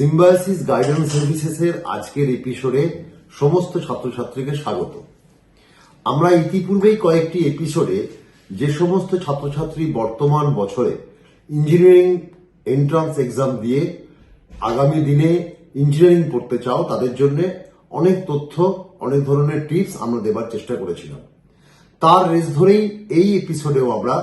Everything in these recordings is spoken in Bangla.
সিম্বায়াসিস গাইডেন্স সার্ভিসেসের আজকের এপিসোডে সমস্ত ছাত্রছাত্রীকে স্বাগত। আমরা ইতিপূর্বেই কয়েকটি এপিসোডে যে সমস্ত ছাত্রছাত্রী বর্তমান বছরে ইঞ্জিনিয়ারিং এন্ট্রান্স এক্সাম দিয়ে আগামী দিনে ইঞ্জিনিয়ারিং পড়তে চাও, তাদের জন্য অনেক তথ্য, অনেক ধরনের টিপস আমরা দেবার চেষ্টা করেছিলাম। তার রেস ধরেই এই এপিসোডেও আমরা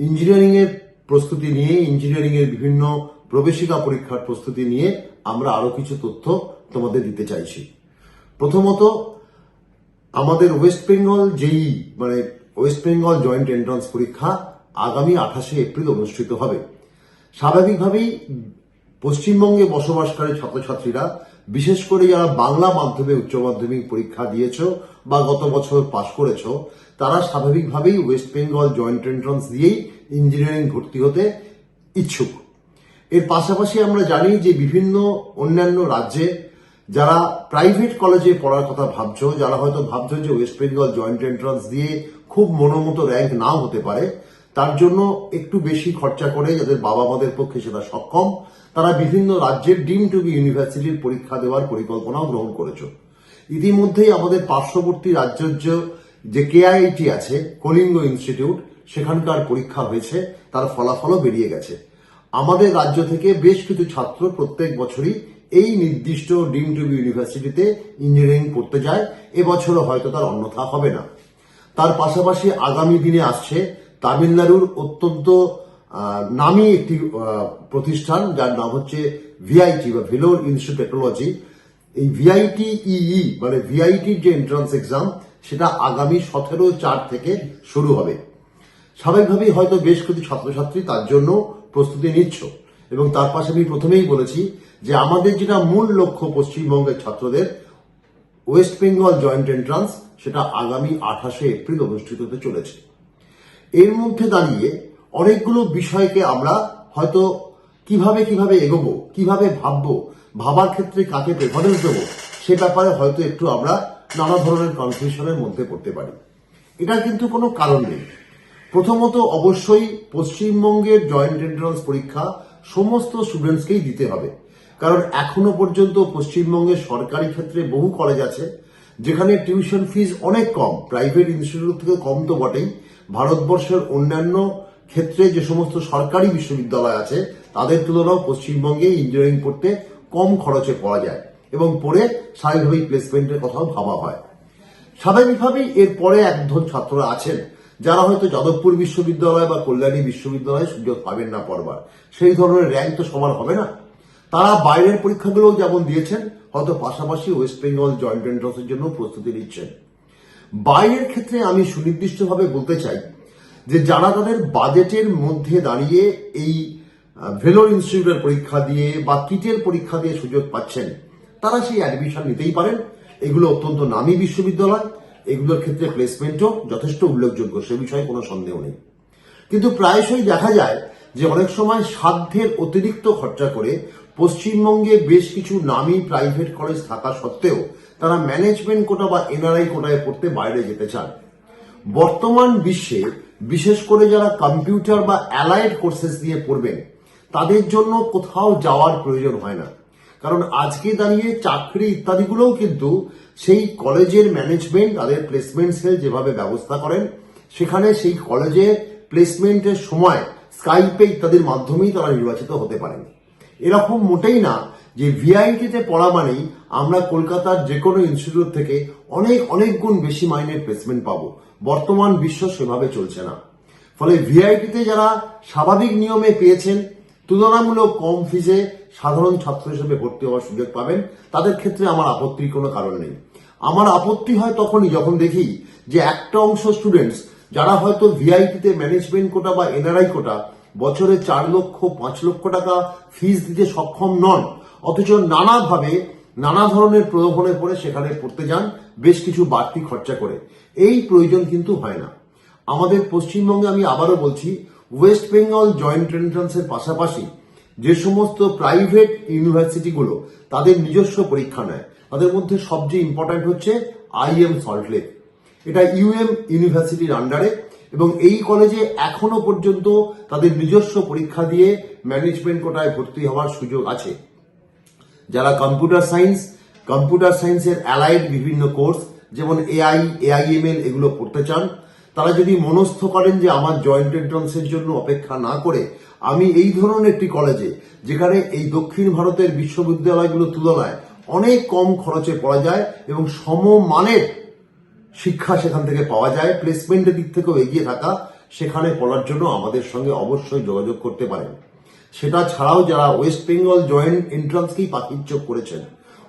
ইঞ্জিনিয়ারিং এর প্রস্তুতি নিয়ে ইঞ্জিনিয়ারিং এর বিভিন্ন প্রবেশিকা পরীক্ষার প্রস্তুতি নিয়ে আমরা আরও কিছু তথ্য তোমাদের দিতে চাইছি। প্রথমত, আমাদের ওয়েস্ট বেঙ্গল জেই মানে ওয়েস্ট বেঙ্গল জয়েন্ট এন্ট্রান্স পরীক্ষা আগামী আঠাশে এপ্রিল অনুষ্ঠিত হবে। স্বাভাবিকভাবেই পশ্চিমবঙ্গে বসবাসকারী ছাত্রছাত্রীরা, বিশেষ করে যারা বাংলা মাধ্যমে উচ্চ মাধ্যমিক পরীক্ষা দিয়েছ বা গত বছর পাশ করেছ, তারা স্বাভাবিকভাবেই ওয়েস্ট বেঙ্গল জয়েন্ট এন্ট্রান্স দিয়েই ইঞ্জিনিয়ারিং ভর্তি হতে ইচ্ছুক। এর পাশাপাশি আমরা জানি যে বিভিন্ন অন্যান্য রাজ্যে যারা প্রাইভেট কলেজে পড়ার কথা ভাবছ, যারা হয়তো ভাবছ যে ওয়েস্ট বেঙ্গল জয়েন্ট এন্ট্রান্স দিয়ে খুব মনোমতো র্যাঙ্ক নাও হতে পারে, তার জন্য একটু বেশি খরচা করে যাদের বাবা মাদের পক্ষে সেটা সক্ষম, তারা বিভিন্ন রাজ্যের ডিম টু বি ইউনিভার্সিটির পরীক্ষা দেওয়ার পরিকল্পনাও গ্রহণ করেছে। ইতিমধ্যেই আমাদের পার্শ্ববর্তী রাজ্য যে কেআইটি আছে কলিঙ্গ ইনস্টিটিউট সেখানকার পরীক্ষা হয়েছে, তার ফলাফলও বেরিয়ে গেছে। আমাদের রাজ্য থেকে বেশ কিছু ছাত্র প্রত্যেক বছরই এই নির্দিষ্ট ডিম টু বি ইউনিভার্সিটিতে ইঞ্জিনিয়ারিং পড়তে যায়। এবছরও হয়তো তার অন্যথা হবে না। তার পাশাপাশি আগামী দিনে আসছে তামিলনাড়ুর অত্যন্ত নামী একটি প্রতিষ্ঠান যার নাম হচ্ছে ভিআইটি বা ভিলোর ইনস্টিটিউট টেকনোলজি এই ভিআইটি ইই মানে ভিআইটির যে এন্ট্রান্স এক্সাম সেটা আগামী সতেরো চার থেকে শুরু হবে। স্বাভাবিকভাবেই হয়তো বেশ কিছু ছাত্রছাত্রী তার জন্য প্রস্তুতি নিচ্ছ। এবং তার পাশে আমি প্রথমেই বলেছি যে আমাদের যেটা মূল লক্ষ্য পশ্চিমবঙ্গের ছাত্রদের ওয়েস্ট বেঙ্গল জয়েন্ট এন্ট্রান্স সেটা আগামী আঠাশে এপ্রিল অনুষ্ঠিত হতে চলেছে। এর মধ্যে দাঁড়িয়ে অনেকগুলো বিষয়কে আমরা হয়তো কীভাবে কীভাবে এগোবো, কীভাবে ভাববো, ভাবার ক্ষেত্রে কাকে প্রেফারেন্স দেবো, সে ব্যাপারে হয়তো একটু আমরা নানা ধরনের কনফিউশনের মধ্যে পড়তে পারি। এটার কিন্তু কোনো কারণ নেই। প্রথমত অবশ্যই পশ্চিমবঙ্গের জয়েন্ট এন্ট্রান্স পরীক্ষা সমস্ত স্টুডেন্টসকেই দিতে হবে। কারণ এখনও পর্যন্ত পশ্চিমবঙ্গের সরকারি ক্ষেত্রে বহু কলেজ আছে, যেখানে টিউশন ফিজ অনেক কম। প্রাইভেট ইনস্টিটিউট থেকে কম তো বটেই। ভারতবর্ষের অন্যান্য ক্ষেত্রে যে সমস্ত সরকারি বিশ্ববিদ্যালয় আছে, তাদের তুলনাও পশ্চিমবঙ্গে ইঞ্জিনিয়ারিং পড়তে কম খরচে পড়া যায় এবং পড়ে স্বাভাবিকভাবেই প্লেসমেন্টের কথাও ভাবা হয়। স্বাভাবিকভাবেই এরপরে একজন ছাত্ররা আছেন যারা হয়তো যাদবপুর বিশ্ববিদ্যালয় বা কল্যাণী বিশ্ববিদ্যালয়ে সুযোগ পাবেন না পড়বার, সেই ধরনের র্যাঙ্ক তো সমান হবে না। তারা বাইরের পরীক্ষাগুলো যেমন দিয়েছেন, হয়তো পাশাপাশি ওয়েস্ট বেঙ্গল জয়েন্ট এন্ট্রান্সের জন্য প্রস্তুতি নিচ্ছেন। বাইরের ক্ষেত্রে আমি সুনির্দিষ্টভাবে বলতে চাই যে যারা তাদের বাজেটের মধ্যে দাঁড়িয়ে এই ভেলোর ইনস্টিটিউটের পরীক্ষা দিয়ে বা কিটের পরীক্ষা দিয়ে সুযোগ পাচ্ছেন, তারা সেই অ্যাডমিশন নিতেই পারেন। এগুলো অত্যন্ত নামী বিশ্ববিদ্যালয় এগুলোর ক্ষেত্রে প্লেসমেন্টও যথেষ্ট উল্লেখযোগ্য, সে বিষয়ে কোনো সন্দেহ নেই। কিন্তু প্রায়শই দেখা যায় যে অনেক সময় সাধ্যের অতিরিক্ত খরচা করে পশ্চিমবঙ্গে বেশ কিছু নামী প্রাইভেট কলেজ থাকা সত্ত্বেও তারা ম্যানেজমেন্ট কোটা বা এনআরআই কোটায় পড়তে বাইরে যেতে চান বর্তমান বিশ্বে বিশেষ করে যারা কম্পিউটার বা অ্যালাইড কোর্সেস নিয়ে পড়বেন, তাদের জন্য কোথাও যাওয়ার প্রয়োজন হয় না। কারণ আজকে দাঁড়িয়ে চাকরি ইত্যাদিগুলোও কিন্তু সেই কলেজের ম্যানেজমেন্ট, তাদের প্লেসমেন্ট সেল যেভাবে ব্যবস্থা করেন, সেখানে সেই কলেজে প্লেসমেন্টের সময় স্কাইপে ইত্যাদির মাধ্যমেই তারা নির্বাচিত হতে পারেন। এরকম মোটেই না যে ভিআইটিতে পড়া মানেই আমরা কলকাতার যে কোনো ইনস্টিটিউট থেকে অনেক অনেক গুণ বেশি মাইনের প্লেসমেন্ট পাবো। বর্তমান বিশ্ব সেভাবে চলছে না। ফলে ভিআইটিতে যারা স্বাভাবিক নিয়মে পেয়েছেন, তুলনামূলক কম ফিজে সাধারণ ছাত্র হিসেবে ভর্তি হওয়ার সুযোগ পাবেন। তাদের ক্ষেত্রে আমার আপত্তির কোনো কারণ নেই। আমার আপত্তি হয় তখনই যখন দেখি যে একটা অংশ স্টুডেন্টস যারা হয়তো ভিআইটিতে ম্যানেজমেন্ট কোটা বা এনআরআই কোটা বছরে চার লক্ষ, পাঁচ লক্ষ টাকা ফিস দিতে সক্ষম নন, অথচ নানাভাবে নানা ধরনের প্রলোভনে পড়ে সেখানে পড়তে যান, বেশ কিছু বাড়তি খরচা করে। এই প্রয়োজন কিন্তু হয় না। আমাদের পশ্চিমবঙ্গে আমি আবারও বলছি ওয়েস্ট বেঙ্গল জয়েন্ট এন্ট্রান্সের পাশাপাশি যে সমস্ত প্রাইভেট ইউনিভার্সিটিগুলো তাদের নিজস্ব পরীক্ষা নেয়, তাদের মধ্যে সবচেয়ে ইম্পর্ট্যান্ট হচ্ছে আইএম সল্টলেক এটা ইউএম ইউনিভার্সিটির আন্ডারে এবং এই কলেজে এখনও পর্যন্ত তাদের নিজস্ব পরীক্ষা দিয়ে ম্যানেজমেন্ট কোটায় ভর্তি হওয়ার সুযোগ আছে। যারা কম্পিউটার সায়েন্স কম্পিউটার সায়েন্সের অ্যালাইড বিভিন্ন কোর্স যেমন এআই এআইএমএল এগুলো পড়তে চান তারা যদি মনস্থ করেন যে আমার জয়েন্ট এন্ট্রান্সের জন্য অপেক্ষা না করে, আমি এই ধরনের একটি কলেজে যেখানে এই দক্ষিণ ভারতের বিশ্ববিদ্যালয়গুলোর তুলনায় অনেক কম খরচে পড়া যায় এবং সমমানের শিক্ষা সেখান থেকে পাওয়া যায় প্লেসমেন্টের দিক থেকেও এগিয়ে থাকা, সেখানে পড়ার জন্য আমাদের সঙ্গে অবশ্যই যোগাযোগ করতে পারেন। সেটা ছাড়াও যারা ওয়েস্ট বেঙ্গল জয়েন্ট এন্ট্রান্সকেই পাখির করেছেন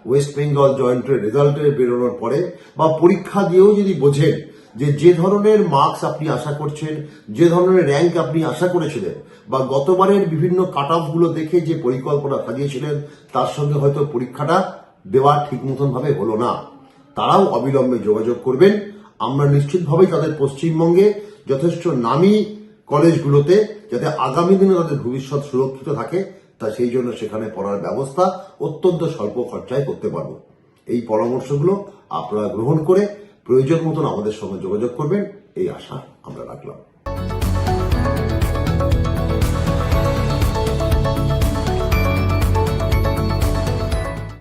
ওয়েস্ট বেঙ্গল জয়েন্টের রেজাল্টের বেরোনোর পরে বা পরীক্ষা দিয়েও যদি বোঝেন যে যে ধরনের মার্কস আপনি আশা করছেন, যে ধরনের র্যাঙ্ক আপনি আশা করেছিলেন, বা গতবারের বিভিন্ন কাট অফগুলো দেখে যে পরিকল্পনা সাজিয়েছিলেন, তার সঙ্গে হয়তো পরীক্ষাটা দেওয়া ঠিক মতন ভাবে হলো না। তারাও অবিলম্বে যোগাযোগ করবেন। আমরা নিশ্চিতভাবেই তাদের পশ্চিমবঙ্গে যথেষ্ট নামী কলেজগুলোতে যাতে আগামী দিনে তাদের ভবিষ্যৎ সুরক্ষিত থাকে, তা সেই জন্য সেখানে পড়ার ব্যবস্থা অত্যন্ত স্বল্প খরচায় করতে পারব। এই পরামর্শগুলো আপনারা গ্রহণ করে প্রয়োজন মতন আমাদের সঙ্গে যোগাযোগ করবেন এই আশা আমরা রাখলাম।